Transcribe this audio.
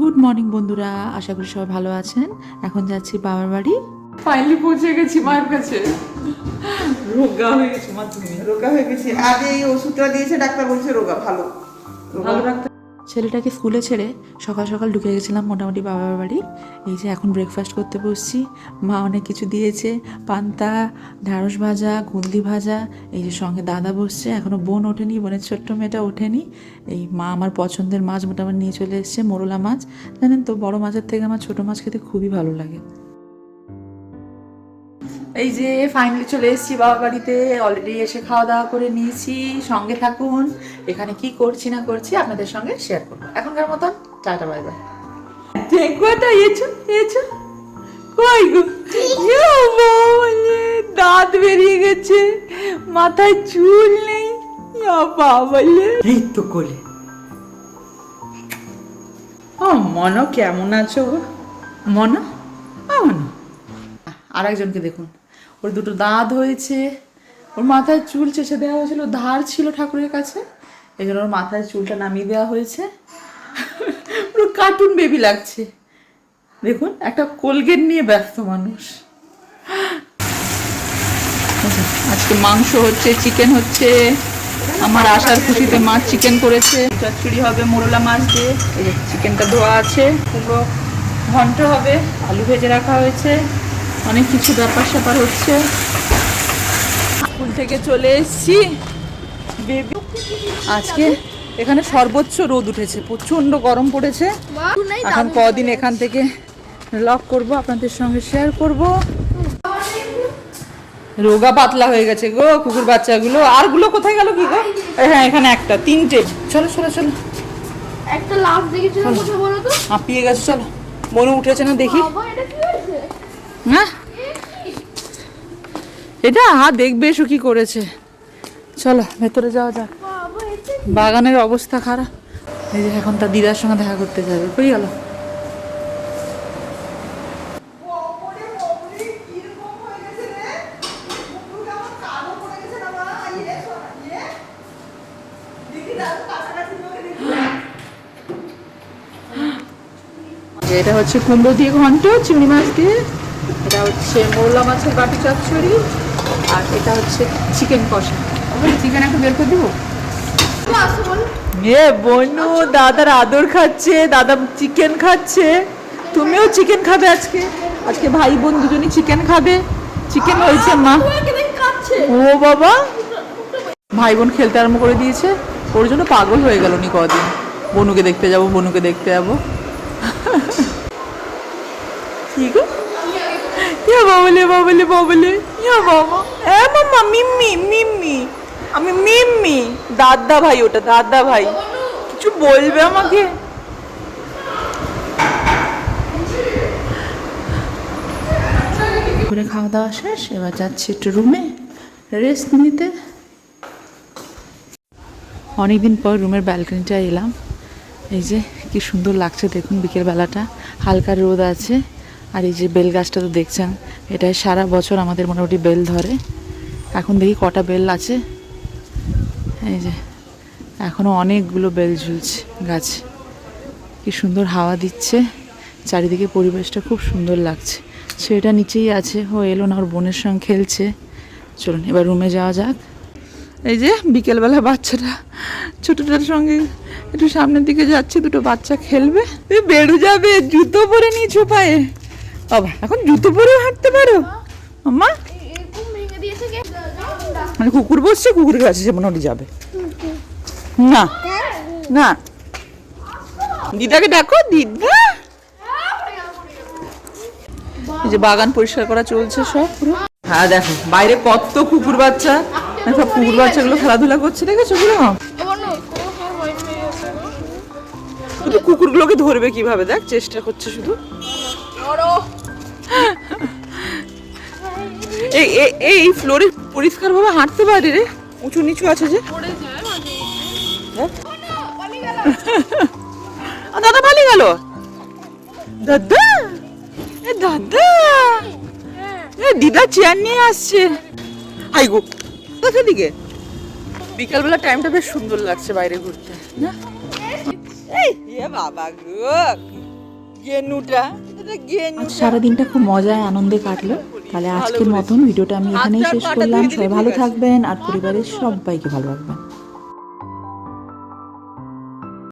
Good morning বন্ধুরা। আশা করি সবাই ভালো আছেন। এখন যাচ্ছি বাবার বাড়ি। ফাইনালি পৌঁছে গেছি মায়ের কাছে। রোগা হয়ে গেছে মা তুমি। রোগা হয়ে গেছে। আগে এই ওষুধটা দিয়েছে ডাক্তার বলছে রোগা ভালো। রোগা। ভালো রাখতে ছেলেটাকে স্কুলে ছেড়ে সকাল সকাল ঢুকে গেছিলাম মোটামুটি বাবার বাড়ি। এই যে এখন ব্রেকফাস্ট করতে বসছি। মা অনেক কিছু দিয়েছে, পান্তা, ঢ্যাঁড়স ভাজা গুন্দি ভাজা, এই যে সঙ্গে দাদা বসছে। এখনও বোন ওঠেনি, বোনের ছোট্ট মেয়েটা ওঠেনি। এই মা আমার পছন্দের মাছ মোটামুটি নিয়ে চলে এসছে, মোরলা মাছ। জানেন তো, বড় মাছের থেকে আমার ছোট মাছ খেতে খুবই ভালো লাগে। এই যে ফাইনালি চলে এসেছি বাবার বাড়িতে অলরেডি এসে খাওয়া দাওয়া করে নিয়েছি সঙ্গে থাকুন। এখানে কি করছি না করছি আপনাদের সঙ্গে শেয়ার করব। এখনকার মতন টাটা বাই বাই দেখোটা এছো এছো কই গো? দাঁত বেরিয়ে গেছে মাথায় চুল নেই। বাবালে এই তো কোলে। ও মনো কেমন আছো মনো মনো আর একজনকে দেখুন। ওর দুটো দাঁত হয়েছে। ওর মাথায় চুল চেঁচে দেওয়া হয়েছিল, ধার ছিল ঠাকুরের কাছে। এই জন্য ওর মাথায় চুলটা নামিয়ে দেওয়া হয়েছে। পুরো কার্টুন বেবি লাগছে। দেখুন, একটা কোলগেট নিয়ে ব্যস্ত মানুষ। আজকে মাংস হচ্ছে চিকেন হচ্ছে। আমার আশার খুশিতে মাছ চিকেন করেছে। চচ্চড়ি হবে, মোরলা মাছ দিয়ে। এই চিকেনটা ধোয়া আছে। পুরো ঘন্ট হবে, আলু ভেজে রাখা হয়েছে। অনেক কিছু ব্যাপার স্যাপার হচ্ছে। স্কুল থেকে চলে এসেছি। বেবি আজকে এখানে সর্বোচ্চ রোদ উঠেছে প্রচণ্ড গরম পড়েছে। এখন কদিন এখান থেকে লক করব আপনাদের সঙ্গে শেয়ার করব। রোগা পাতলা হয়ে গেছে গো কুকুর বাচ্চাগুলো। আরগুলো কোথায় গেল কি গো? হ্যাঁ এখানে একটা তিনটে। চলো চলো চলো। একটা লাভ কোথায় বলো তো? হাঁপিয়ে গেছে চলো। মনে উঠেছে না দেখি? এটা কি হয়েছে? হ্যাঁ? এটা? হা, দেখবে এসো কি করেছে। চলো, ভেতরে যাওয়া যাক। বাগানের অবস্থা খারাপ। এই যে এখন তার দিদার সঙ্গে দেখা করতে যাবে। কই গেল? এটা হচ্ছে কুমড়ো দিয়ে ঘন্ট, চিংড়ি মাছ দিয়ে। এটা হচ্ছে মোরলা মাছের বাটি চচ্চড়ি আর এটা হচ্ছে চিকেন কষা। চিকেন একটু বের করে দেবো? এ বনু দাদার আদর খাচ্ছে দাদা চিকেন খাচ্ছে। তুমিও চিকেন খাবে আজকে? আজকে ভাই বোন দুজনই চিকেন খাবে। চিকেন হয়েছে মা। ও বাবা। ভাই বোন খেলতে আরম্ভ করে দিয়েছে। ওর জন্য পাগল হয়ে গেল নি কদিন। বনুকে দেখতে যাব বনুকে দেখতে যাব। ঠিক গো? ইয়া বাবলে বাবলে বাবলে ইয়া বাবা এ মাম্মা মিম্মি মিম্মি। আমি মিম্মি। দাদা ভাই ওটা দাদা ভাই। কিছু বলবে আমাকে? করে খাওয়া দাওয়া শেষ এবার যাচ্ছি একটু রুমে। রেস্ট নিতে। অনেকদিন পর রুমের ব্যালকনিটা এলাম। এই যে কি সুন্দর লাগছে দেখুন বিকেলবেলাটা। হালকা রোদ আছে। আর এই যে বেল গাছটা তো দেখছেন এটাই সারা বছর আমাদের মোটামুটি বেল ধরে। এখন দেখি কটা বেল আছে। এই যে এখনও অনেকগুলো বেল ঝুলছে গাছ। কি সুন্দর হাওয়া দিচ্ছে। চারিদিকে পরিবেশটা খুব সুন্দর লাগছে। সেটা নিচেই আছে, ও এলো না, ওর বোনের সঙ্গে খেলছে। চলুন, এবার রুমে যাওয়া যাক। এই যে, বিকেলবেলা বাচ্চাটা, ছোটটার সঙ্গে একটু সামনের দিকে যাচ্ছে, দুটো বাচ্চা খেলবে। বেরো যাবে, জুতো পরে নিয়েছো পায়ে। বাবা এখন জুতো পরে হাঁটতে পারো। কে মানে কুকুর বসছে, কুকুরের কাছে সে মোটামুটি যাবে। না না। দিদাকে ডাকো, দিদা। এই যে বাগান পরিষ্কার করা চলছে সব পুরো। হ্যাঁ দেখো, বাইরে কত কুকুর বাচ্চা। সব কুকুর বাচ্চাগুলো খেলাধুলা করছে, দেখেছ পুরো? শুধু কুকুরগুলোকে ধরবে কীভাবে? দেখ, চেষ্টা করছে শুধু। এই এই- এই ফ্লোরে পরিষ্কার ভাবে হাঁটতে পারে রে। উঁচু নিচু আছে যে। আ, দাদা পালিয়ে গেল? দাদা? এ দাদা! এ দিদা চেয়ার নিয়ে আসছে। আই গো কোথা দিকে? বিকালবেলা টাইমটা বেশ সুন্দর লাগছে বাইরে ঘুরতে না? এই এ বাবা গো গেনুটা। আজ সারাদিনটা খুব মজায় আনন্দে কাটলো। তাহলে আজকের মতন ভিডিওটা আমি এখানেই শেষ করলাম। সবাই ভালো থাকবেন আর পরিবারের সবাইকে ভালো রাখবেন।